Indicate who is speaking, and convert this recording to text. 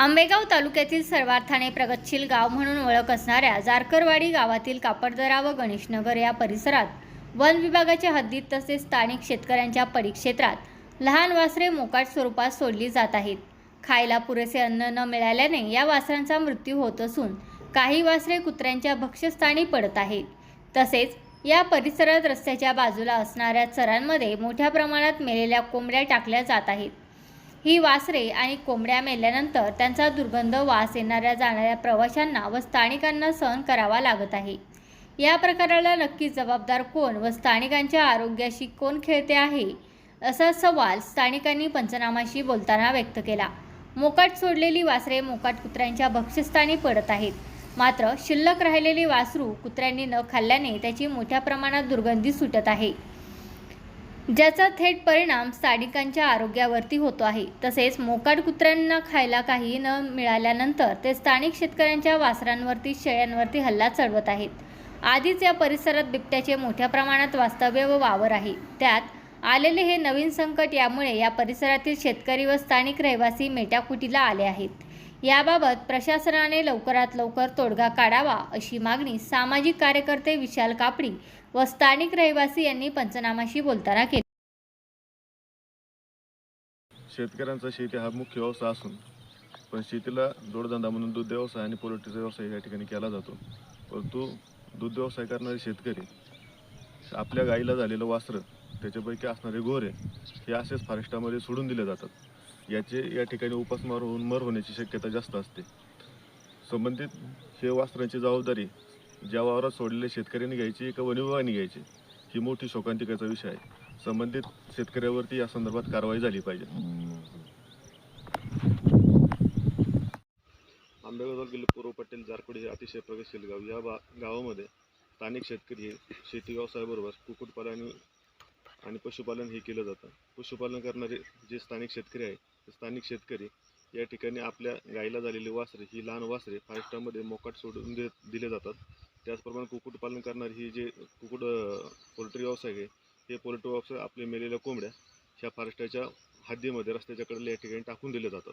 Speaker 1: आंबेगाव तालुक्यातील सर्वार्थाने प्रगतशील गाव म्हणून ओळख असणाऱ्या जारकरवाडी गावातील कापडदरा व गणेशनगर या परिसरात वन विभागाच्या हद्दीत तसेच स्थानिक शेतकऱ्यांच्या परिक्षेत्रात लहान वासरे मोकाट स्वरूपात सोडली जात आहेत. खायला पुरेसे अन्न न मिळाल्याने या वासरांचा मृत्यू होत असून काही वासरे कुत्र्यांच्या भक्ष्यस्थानी पडत आहेत. तसेच या परिसरात रस्त्याच्या बाजूला असणाऱ्या चरांमध्ये मोठ्या प्रमाणात मेलेल्या कोंबड्या टाकल्या जात आहेत. ही वासरे आणि कोंबड्या मेल्यानंतर त्यांचा दुर्गंध वास येणाऱ्या जाणाऱ्या प्रवाशांना व स्थानिकांना सहन करावा लागत आहे. या प्रकाराला नक्की जबाबदार कोण व स्थानिकांच्या आरोग्याशी कोण खेळते आहे? असा सवाल स्थानिकांनी पंचनामाशी बोलताना व्यक्त केला. मोकाट सोडलेली वासरे मोकाट कुत्र्यांच्या भक्ष्यस्थानी पडत आहेत. मात्र शिल्लक राहिलेली वासरू कुत्र्यांनी न खाल्ल्याने त्याची मोठ्या प्रमाणात दुर्गंधी सुटत आहे. ज्याचा थेट परिणाम स्थानिकांच्या आरोग्यावरती होतो आहे. तसेच मोकाट कुत्र्यांना खायला काही न मिळाल्यानंतर ते स्थानिक शेतकऱ्यांच्या वासरांवरती शेळ्यांवरती हल्ला चढवत आहेत. आधीच या परिसरात बिबट्याचे मोठ्या प्रमाणात वास्तव्य व वावर आहे. त्यात आलेले हे नवीन संकट यामुळे या परिसरातील शेतकरी व स्थानिक रहिवासी मेटाकुटीला आले आहेत. याबाबत प्रशासनाने लवकरात लवकर तोडगा काढावा अशी मागणी सामाजिक कार्यकर्ते विशाल कापडी व स्थानिक रहिवासी यांनी पंचनामाशी बोलताना केली.
Speaker 2: शेतकऱ्यांचा शेती हा मुख्य व्यवसाय असून पण शेतीला जोडधंदा म्हणून दूध व्यवसाय आणि पोल्ट्रीचा व्यवसाय या ठिकाणी केला जातो. परंतु दूध व्यवसाय करणारे शेतकरी आपल्या गाईला झालेलं वासरं त्याच्यापैकी असणारे गोरे हे असेच फॉरेस्टामध्ये सोडून दिले जातात. याचे या ठिकाणी उपासमार होऊन मर होण्याची शक्यता जास्त असते. संबंधित हे वासरांची जबाबदारी ज्या वावरात सोडलेल्या शेतकऱ्यांनी घ्यायची का वनविभागाने घ्यायची ही मोठी शोकांतिकाचा विषय आहे. संबंधित शेतकऱ्यावरती या संदर्भात कारवाई झाली पाहिजे. आंबेगाव पूर्व पटेल जारकुडी हे अतिशय प्रगतशील गाव. या बा गावामध्ये स्थानिक शेतकरी हे शेती व्यवसायाबरोबर कुक्कुटपालन आणि पशुपालन हे केलं जातं. पशुपालन करणारे जे स्थानिक शेतकरी आहे स्थानिक शेतकरी या ठिकाणी आपल्या गाईला झालेली वासरे ही लहान वासरे फारेस्टामध्ये मोकाट सोडून दे दिले जातात. त्याचप्रमाणे कुक्कुटपालन करणारी ही जे कुक्कुट पोल्ट्री व्यवसाय आहे हे पोल्ट्री व्यवसाय आपले मेलेल्या कोंबड्या ह्या फॉरेस्टाच्या हद्दीमध्ये रस्त्याच्याकडले या ठिकाणी टाकून दिले जातात.